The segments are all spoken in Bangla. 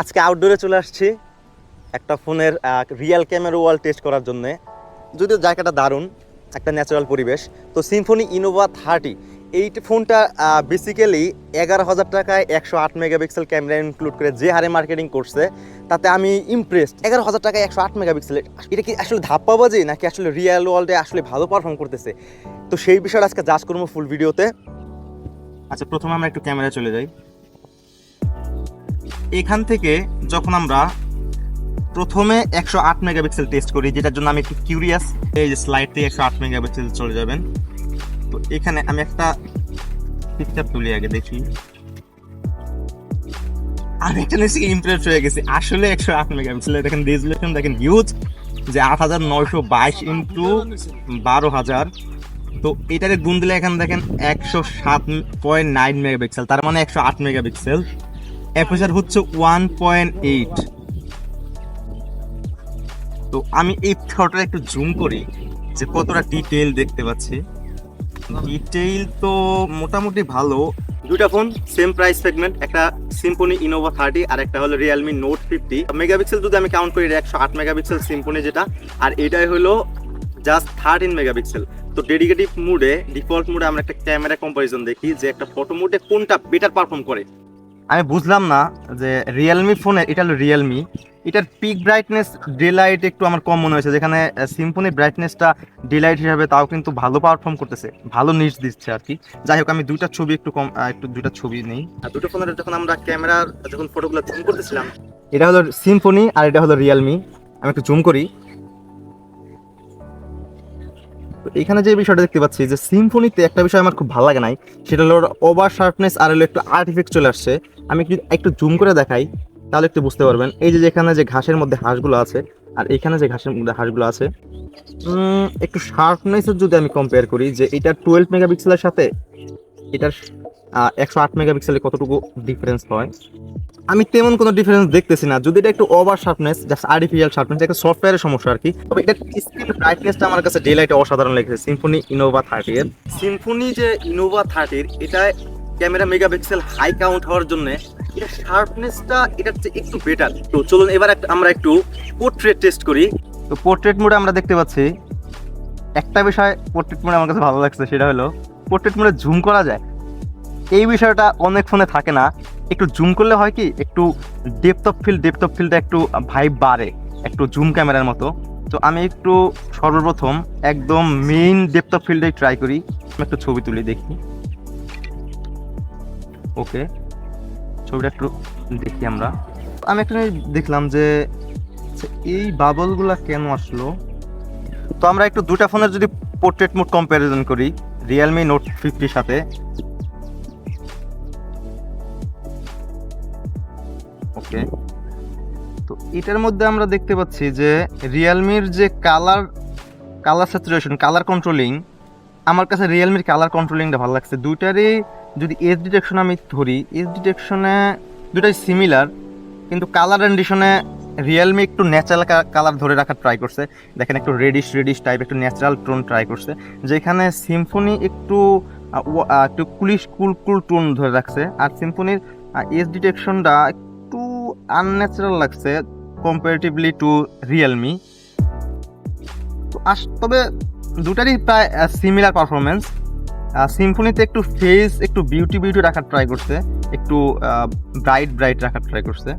আজকে আউটডোরে চলে আসছি একটা ফোনের রিয়েল ক্যামেরা ওয়াল টেস্ট করার জন্য। যদিও জায়গাটা দারুণ, একটা ন্যাচারাল পরিবেশ। তো সিম্ফনি ইনোভা থার্টি এই ফোনটা বেসিক্যালি এগারো হাজার টাকায় একশো আট মেগাপিক্সেল ক্যামেরা ইনক্লুড করে যে হারে মার্কেটিং করছে, তাতে আমি ইমপ্রেসড এগারো হাজার টাকায় একশো আট মেগাপিক্সেল এটা কি আসলে ধাপ্পাবাজি নাকি আসলে রিয়েল ওয়ার্ল্ডে আসলে ভালো পারফর্ম করতেছে? তো সেই বিষয়টা আজকে জাজ করব ফুল ভিডিওতে আচ্ছা প্রথমে আমরা একটু ক্যামেরা চলে যাই। এখান থেকে যখন আমরা প্রথমে একশো আট মেগাপিক্সেল টেস্ট করি, যেটার জন্য আমি একটু কিউরিয়াস এই যে স্লাইড থেকে একশো আট মেগাপিক্সেল চলে যাবেন। তো এখানে আমি একটা পিকচার তুলি আগে, দেখি। আমি এখানে ইমপ্রেস হয়ে গেছি। আসলে একশো আট মেগাপিক্সেল, দেখেন রেজুলেশন দেখেন হিউজ যে আট হাজার নয়শো বাইশ ইন্টু বারো হাজার। তো এটারে গুণ দিলে এখানে দেখেন একশো সাত পয়েন্ট নাইন মেগাপিক্সেল, তার মানে একশো আট মেগাপিক্সেল। অ্যাপারচার হচ্ছে ওয়ান পয়েন্ট এইট তো আমি এই ফটোটা একটু জুম করি যে কতটা ডিটেইল দেখতে পাচ্ছি। ডিটেইল তো মোটামুটি ভালো। দুটা ফোন সেম প্রাইস সেগমেন্ট একটা সিম্পনি ইনোভা থার্টি আর একটা হলো রিয়েলমি নোট ফিফটি মেগাপিক্সেল যদি আমি কাউন্ট করি একশো আট মেগাপিক্সেল সিম্পনি যেটা। আর এটাই হলো জাস্ট থার্টিন মেগাপিক্সেল। তো ডেডিকেটিভ মুডে ডিফল্ট মুডে আমরা একটা ক্যামেরা কম্পারিজন দেখি যে একটা ফটো মুডে কোনটা বেটার পারফর্ম করে। আমি বুঝলাম না যে রিয়েলমি ফোনে এটা হলো রিয়েলমি এটার পিক ব্রাইটনেস ডে লাইট একটু আমার কম মনে হয়েছে, যেখানে সিম্পনি ব্রাইটনেসটা ডে লাইট হিসাবে তাও কিন্তু ভালো পারফর্ম করতেছে, ভালো নিচ দিচ্ছে আর কি যাই হোক, আমি দুইটা ছবি একটু কম একটু দুইটা ছবি নেই। আর দুটো ফোনের যখন আমরা ক্যামেরার যখন ফটোগুলো জুম করতেছিলাম, এটা হলো সিম্ফনি আর এটা হলো রিয়েলমি আমি একটু জুম করি। তো এখানে যে বিষয়টা দেখতে পাচ্ছি যে সিম্ফনিতে একটা বিষয় আমার খুব ভালো লাগে নাই, সেটা হলো ওভার শার্পনেস আর হলো একটু আর্টিফিক্ট চলে আসছে। আমি একটু একটু জুম করে দেখাই, তাহলে একটু বুঝতে পারবেন। এই যে যেখানে যে ঘাসের মধ্যে হাঁসগুলো আছে, আর এখানে যে ঘাসের মধ্যে হাঁসগুলো আছে একটু শার্পনেসের যদি আমি কম্পেয়ার করি যে এটা টুয়েলভ মেগাপিক্সেলের সাথে, এটার একশো আট মেগাপিক্সেলে কতটুকু ডিফারেন্স হয়? আমি তেমন কোনো ডিফারেন্স দেখতেছি না। যদি এটা একটু over sharpness just artificial sharpness একটা সফটওয়্যারের সমস্যা আর কি। তবে এটা স্ক্রিন ব্রাইটনেসটা আমার কাছে ডে লাইটে অসাধারণ লেগেছে। সিম্ফনি ইনোভা থার্টি এর। সিম্ফনি যে ইনোভা থার্টির এটা ক্যামেরা মেগাপিক্সেল হাই কাউন্ট হওয়ার জন্য এটা শার্পনেসটা এটার চেয়ে একটু বেটার তো চলুন এবার আমরা একটু পোর্ট্রেট টেস্ট করি। তো পোর্ট্রেট মোডে আমরা দেখতে পাচ্ছি, একটা বিষয় পোর্ট্রেট মোডে আমার কাছে ভালো লাগছে, সেটা হলো পোর্ট্রেট মোডে জুম করা যায়। এই বিষয়টা অনেক ফোনে থাকে না। একটু জুম করলে হয় কি, একটু depth of field depth of ফিল্ডটা একটু ভাইব বাড়ে, একটু জুম ক্যামেরার মতো। তো আমি একটু সর্বপ্রথম একদম মেইন ডেপথ অফ ফিল্ডে ট্রাই করি। একটু ছবি তুলি দেখি। ওকে ছবিটা একটু দেখি আমরা। আমি একটা দেখলাম যে এই বাবলগুলা কেন আসলো? তো আমরা একটু দুটা ফোনের যদি পোর্ট্রেট মোড কম্প্যারিজন করি রিয়েলমি নোট ফিফটির সাথে। ওকে। তো এটার মধ্যে আমরা দেখতে পাচ্ছি যে রিয়েলমির যে colour colour saturation colour controlling আমার কাছে রিয়েলমির কালার কন্ট্রোলিংটা ভালো লাগছে। দুইটারই যদি এজ ডিটেকশন আমি ধরি এজ ডিটেকশনে দুটাই সিমিলার কিন্তু কালার রেন্ডিশনে রিয়েলমি একটু ন্যাচারাল কালার ধরে রাখার ট্রাই করছে। দেখেন একটু রেডিশ রেডিশ টাইপ একটু ন্যাচারাল টোন ট্রাই করছে। যেখানে সিম্ফনি একটু একটু কুলিশ কুল কুল টোন ধরে রাখছে। আর সিম্ফনির এজ ডিটেকশনটা আনন্যাচারাল লাগছে কম্পারেটিভলি টু রিয়েলমি আস, তবে দুটারই প্রায় সিমিলার পারফরমেন্স সিম্ফনিতে একটু ফেস একটু বিউটি বিউটি রাখার ট্রাই করছে। একটু ব্রাইট ব্রাইট রাখার ট্রাই করছে।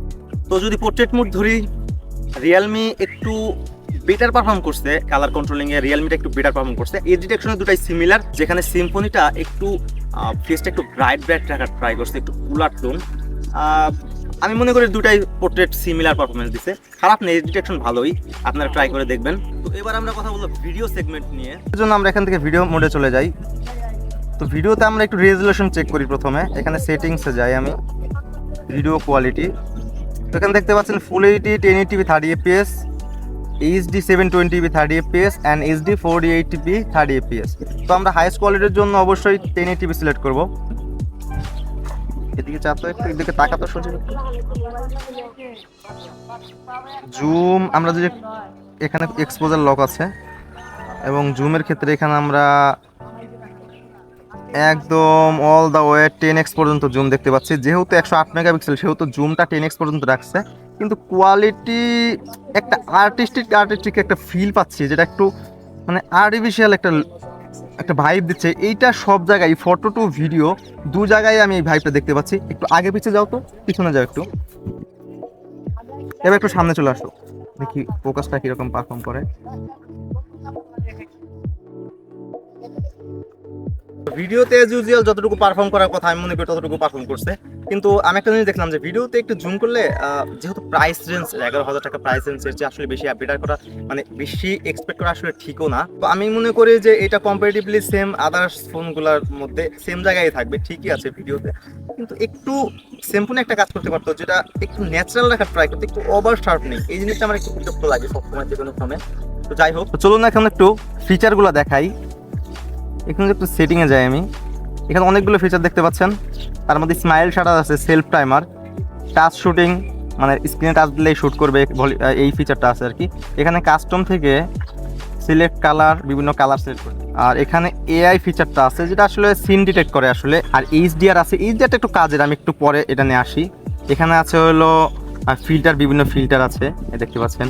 তো যদি পোর্ট্রেট মোড ধরি রিয়েলমি একটু বেটার পারফর্ম করছে। কালার কন্ট্রোলিংয়ে রিয়েলমিটা একটু বেটার পারফর্ম করছে। এজ ডিটেকশনে দুটাই সিমিলার যেখানে সিম্ফনিটা একটু ফেসটা একটু ব্রাইট ব্রাইট রাখার ট্রাই করছে। একটু কুলার টোন আমি মনে করি দুটাই পোর্ট্রেট সিমিলার পারফরমেন্স দিছে। খারাপ নেই ডিটেকশন ভালোই। আপনারা ট্রাই করে দেখবেন। তো এবার আমরা কথা বলব ভিডিও সেগমেন্ট নিয়ে। জন্য আমরা এখান থেকে ভিডিও মোডে চলে যাই। তো ভিডিওতে আমরা একটু রেজুলেশন চেক করি প্রথমে। এখানে সেটিংসে যাই আমি। ভিডিও কোয়ালিটি তো এখানে দেখতে পাচ্ছেন full HD ten eighty p thirty FPS HD seven twenty p thirty FPS and HD four eight p thirty FPS তো আমরা হাইস্ট কোয়ালিটির জন্য অবশ্যই টেন এইটিভি সিলেক্ট করব। এদিকে চাপ একটু, এদিকে তাকাতো সোজা জুম, আমরা যে এখানে এক্সপোজার লক আছে, এবং জুমের ক্ষেত্রে এখানে আমরা একদম all the way ten X পর্যন্ত জুম দেখতে পাচ্ছি। যেহেতু একশো আট মেগাপিক্সেল, সেহেতু জুমটা টেন এক্স পর্যন্ত রাখছে। কিন্তু কোয়ালিটি একটা আর্টিস্টিক আর্টিস্টিক একটা ফিল পাচ্ছি, যেটা একটু মানে আর্টিফিশিয়াল একটা একটা ভাইব দিচ্ছে। এইটা সব জায়গায় ফটো টু ভিডিও দু জায়গায় আমি এই ভাইবটা দেখতে পাচ্ছি। একটু আগে পিছিয়ে যাও তো, পিছনে যাও একটু। এবার একটু সামনে চলে আসো। দেখি ফোকাসটা কীরকম পারফর্ম করে। ভিডিওতে ইউজুয়াল যতটুকু পারফর্ম করার কথা, আমি মনে করি ততটুকু পারফর্ম করছে। কিন্তু আমি একটা জিনিস দেখলাম যে ভিডিওতে একটু জুম করলে যেহেতু প্রাইস রেঞ্জ এগারো হাজার টাকা প্রাইস রেঞ্জের যে আসলে বেশি আপডেট করা মানে বেশি এক্সপেক্ট করা আসলে ঠিকও না। তো আমি মনে করি যে এটা কম্পারেটিভলি সেম আদার্স ফোনগুলোর মধ্যে সেম জায়গায় থাকবে, ঠিকই আছে ভিডিওতে। কিন্তু একটু সিম্পলি একটা কাজ করতে পারতো যেটা একটু ন্যাচারাল রাখার ট্রাই করতে, একটু ওভার শার্প নেই। এই জিনিসটা আমার একটু বিরক্ত লাগে সবসময় যে কোনো ফোনে তো যাই হোক চলুন এখন একটু ফিচারগুলো দেখাই। এখানে একটু সেটিংয়ে যাই আমি। এখানে অনেকগুলো ফিচার দেখতে পাচ্ছেন। তার মধ্যে স্মাইল শাটার আছে সেলফ টাইমার টাচ শুটিং মানে স্ক্রিনে টাচ দিলেই শ্যুট করবে এই ফিচারটা আছে আর কি। এখানে কাস্টম থেকে সিলেক্ট কালার বিভিন্ন কালার সিলেক্ট করে আর এখানে এআই ফিচারটা আছে, যেটা আসলে সিন ডিটেক্ট করে আসলে। আর এইচডিআর আছে এইচডিআরটা একটু কাজের, আমি একটু পরে এটা নিয়ে আসি। এখানে আছে হলো ফিল্টার বিভিন্ন ফিল্টার আছে দেখতে পাচ্ছেন।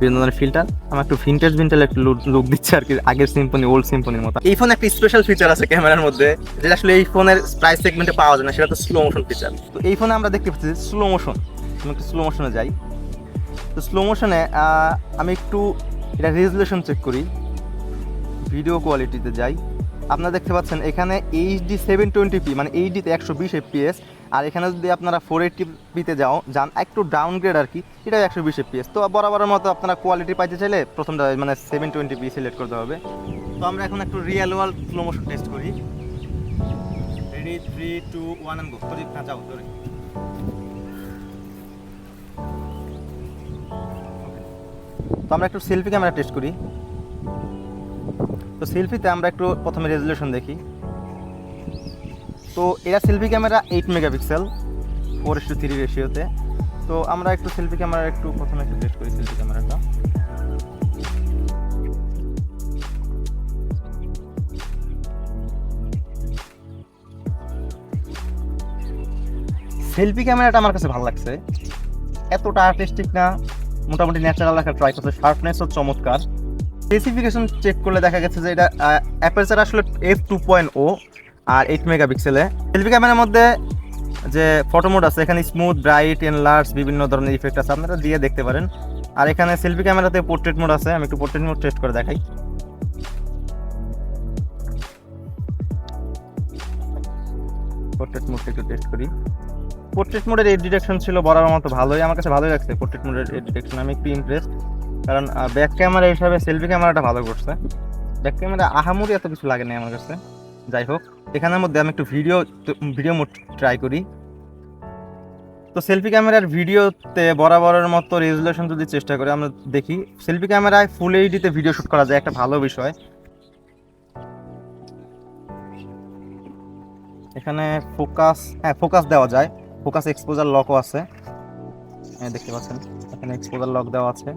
বিভিন্ন ধরনের ফিল্টার আমার একটু ভিন্টেজ ভিন্টেজ একটু লুক দিচ্ছে আর কি, আগের সিম্পনি ওল্ড সিম্পনির মতো। এই ফোনে একটা স্পেশাল ফিচার আছে ক্যামেরার মধ্যে, যেটা আসলে এই ফোনের প্রাইস সেগমেন্টে পাওয়া যায় না, সেটা তো স্লো মোশন ফিচার তো এই ফোনে আমরা দেখতে পাচ্ছি স্লো মোশন আমি একটু স্লো মোশনে যাই। তো স্লো মোশনে আমি একটু এটা রেজুলেশন চেক করি ভিডিও কোয়ালিটিতে যাই। আপনারা দেখতে পাচ্ছেন, এখানে এইচডি সেভেন টোয়েন্টি পি মানে এইচডিতে একশো বিশ এফপিএস আর এখানে যদি আপনারা ফোর এইটটি পিতে যাও, যান, একটু ডাউনগ্রেড আর কি এটা একশো বিশ এফপিএস তো বরাবরের মতো আপনারা কোয়ালিটি পাইতে চাইলে প্রথমটা মানে সেভেন টোয়েন্টি পি সিলেক্ট করতে হবে। তো আমরা এখন একটু real world slow motion test করি। Ready three two one and go করি হ্যাঁ যাও তো আমরা একটু সেলফি ক্যামেরা টেস্ট করি। তো সেলফিতে আমরা একটু প্রথমে রেজুলেশন দেখি। তো এরা selfie camera eight megapixel four to three রেশিওতে তো আমরা একটু সেলফি ক্যামেরা একটু প্রথমে একটু টেস্ট করি সেলফি ক্যামেরাটা সেলফি ক্যামেরাটা আমার কাছে ভালো লাগছে। এতটা আর্টিস্টিক না, মোটামুটি ন্যাচারাল রাখার ট্রাই করছে। শার্পনেসও চমৎকার। স্পেসিফিকেশন চেক করলে দেখা গেছে যে এটা অ্যাপারচার আসলে এফ টু পয়েন্ট ও আর এইট মেগাপিক্সেলে সেলফি ক্যামেরার মধ্যে যে ফটো মোড আছে, এখানে স্মুথ ব্রাইট এনলার্জ বিভিন্ন ধরনের ইফেক্ট আছে, আপনারা দিয়ে দেখতে পারেন। আর এখানে সেলফি ক্যামেরাতে পোর্ট্রেট মোড আছে, আমি একটু পোর্ট্রেট মোড টেস্ট করে দেখাই। পোর্ট্রেট মোডটা একটু টেস্ট করি। পোর্ট্রেট মোডের এড ডিটেকশন ছিল বরাবর মতো ভালোই, আমার কাছে ভালোই লাগছে পোর্ট্রেট মোডের এড ডিটেকশন আমি একটু ইমপ্রেস কারণ ব্যাক ক্যামেরা হিসাবে সেলফি ক্যামেরাটা ভালো করছে। ব্যাক ক্যামেরা আহামরি এত কিছু লাগে না আমার কাছে। যাই হোক, এখানের মধ্যে আমি একটু ভিডিও ভিডিও মোড ট্রাই করি। তো সেলফি ক্যামেরার ভিডিওতে বরাবরের মতো রেজুলেশন যদি চেষ্টা করি, আমরা দেখি। সেলফি ক্যামেরায় ফুল এইডিতে ভিডিও শুট করা যায়, একটা ভালো বিষয়। এখানে ফোকাস হ্যাঁ ফোকাস দেওয়া যায়। ফোকাস এক্সপোজার লকও আছে। হ্যাঁ দেখতে পাচ্ছেন। এখানে এক্সপোজার লক দেওয়া আছে।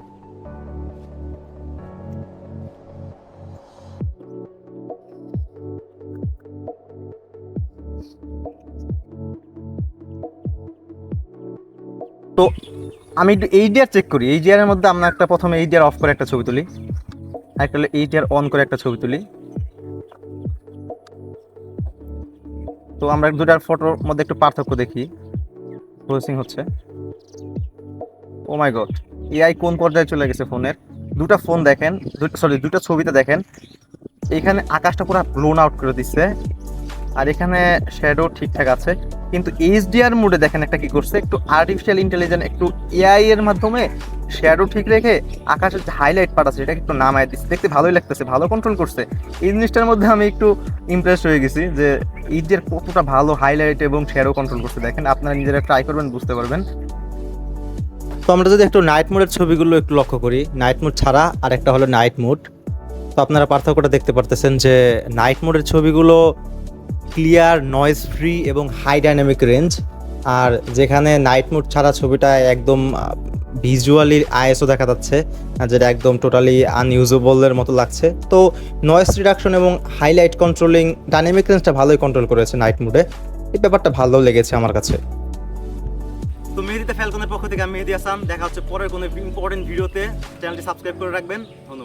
আমি একটু এইচডিআর চেক করি। এইচডিআর এর মধ্যে আমরা একটা প্রথমে এইচডিআর অফ করে একটা ছবি তুলি। একটা হলো এইচডিআর অন করে একটা ছবি তুলি। তো আমরা দুটার ফটোর মধ্যে একটু পার্থক্য দেখি। প্রসেসিং হচ্ছে। ও মাই গড এআই কোন পর্যায়ে চলে গেছে ফোনের? দুটা ফোন দেখেন সরি দুটো ছবিতে দেখেন। এখানে আকাশটা পুরো ব্লোন আউট করে দিচ্ছে আর এখানে শ্যাডো ঠিকঠাক আছে। কিন্তু এইচডিআর মোডে দেখেন একটা কি করছে, একটু আর্টিফিশিয়াল ইন্টেলিজেন্স একটু এআই এর মাধ্যমে শ্যাডো ঠিক রেখে আকাশের যে হাইলাইট পার্ট আছে একটু নামায় দিচ্ছে। দেখতে ভালোই লাগতেছে, ভালো কন্ট্রোল করছে। এই জিনিসটার মধ্যে আমি একটু ইমপ্রেস হয়ে গেছি যে ঈদের কতটা ভালো হাইলাইট এবং শ্যাডো কন্ট্রোল করছে। দেখেন আপনারা নিজেরা ট্রাই করবেন, বুঝতে পারবেন। তো আমরা যদি একটু নাইট মোডের ছবিগুলো একটু লক্ষ্য করি নাইট মোড ছাড়া আর একটা হলো নাইট মোড তো আপনারা পার্থক্যটা দেখতে পারতেছেন যে নাইট মোডের ছবিগুলো ক্লিয়ার নয়েজ ফ্রি এবং হাই ডাইনামিক রেঞ্জ আর যেখানে নাইট মোড ছাড়া ছবিটা একদম ভিজুয়ালি আইএসও দেখা যাচ্ছে যেটা একদম টোটালি আনইউজেবলের মতো লাগছে। তো নয়েস রিডাকশন এবং হাইলাইট কন্ট্রোলিং ডাইনামিক রেঞ্জটা ভালোই কন্ট্রোল করেছে নাইট মোডে এই ব্যাপারটা ভালো লেগেছে আমার কাছে। তো মেহেদিতে ফ্যালকনের পক্ষ থেকে আমি মেহেদি আসাম দেখা হচ্ছে পরের কোনো ইম্পর্টেন্ট ভিডিওতে। চ্যানেলটি সাবস্ক্রাইব করে রাখবেন। ধন্যবাদ।